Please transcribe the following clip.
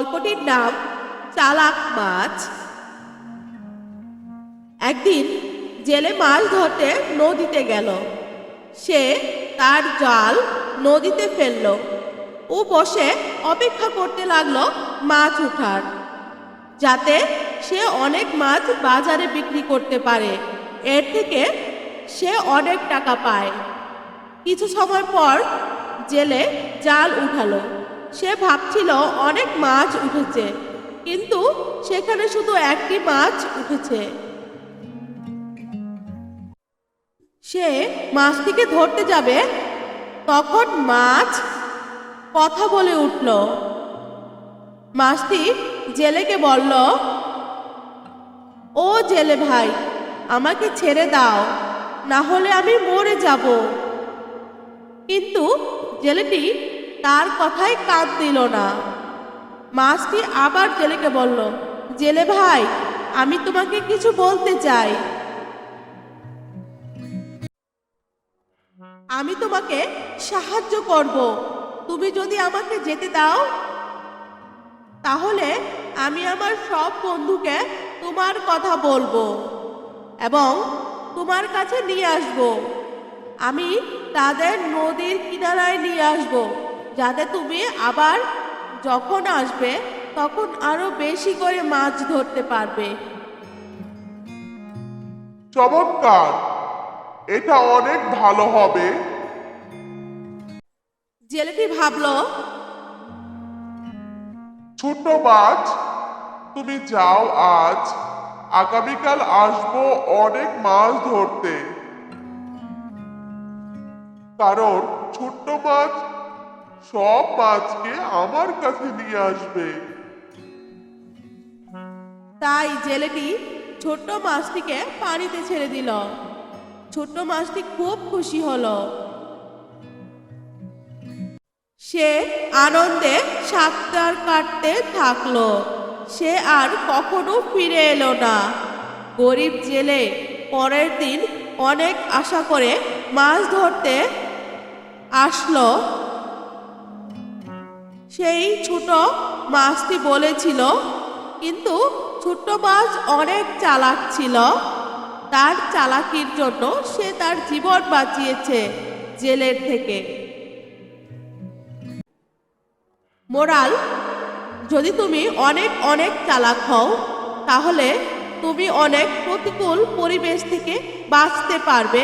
গল্পটির নাম চালাক মাছ। একদিন জেলে মাছ ধরতে নদীতে গেল। সে তার জাল নদীতে ফেলল। ও বসে অপেক্ষা করতে লাগল মাছ উঠার, যাতে সে অনেক মাছ বাজারে বিক্রি করতে পারে। এর থেকে সে অনেক টাকা পায়। কিছু সময় পর জেলে জাল উঠালো। সে ভাবছিল অনেক মাছ উঠেছে, কিন্তু সেখানে শুধু একটি মাছ উঠেছে। সে মাছটিকে ধরতে যাবে, তখন মাছ কথা বলে উঠল। মাছটি জেলেকে বলল, ও জেলে ভাই, আমাকে ছেড়ে দাও, না হলে আমি মরে যাব। কিন্তু জেলেটি তার কথায় কান দিল না। মাছটি আবার জেলেকে বলল, জেলে ভাই, আমি তোমাকে কিছু বলতে চাই। আমি তোমাকে সাহায্য করব। তুমি যদি আমাকে যেতে দাও, তাহলে আমি আমার সব বন্ধুকে তোমার কথা বলব এবং তোমার কাছে নিয়ে আসব। আমি তাদের নদীর কিনারায় নিয়ে আসব। যাতে তুমি আবার যখন আসবে তখন আরও বেশি করে মাছ ধরতে পারবে। চমৎকার! এটা অনেক ভালো হবে। জেলেটি ভাবলো ছোট মাছ তুমি যাও আজ। আগামীকাল আসব অনেক মাছ ধরতে। কারণ ছোট্ট মাছ সব মাছকে আমার কাছে নিয়ে আসবে। তাই জেলেটি ছোট্ট মাছটিকে পানিতে ছেড়ে দিল। ছোট্ট মাছটি খুব খুশি হলো। সে আনন্দে সাঁতার কাটতে থাকল। সে আর কখনো ফিরে এলো না। গরিব জেলে পরের দিন অনেক আশা করে মাছ ধরতে আসলো। সেই ছোট মাছটি বলেছিল, কিন্তু ছোট্ট মাছ অনেক চালাক ছিল। তার চালাকির জন্য সে তার জীবন বাঁচিয়েছে জেলের থেকে। মোরাল, যদি তুমি অনেক অনেক চালাক হও, তাহলে তুমি অনেক প্রতিকূল পরিবেশ থেকে বাঁচতে পারবে।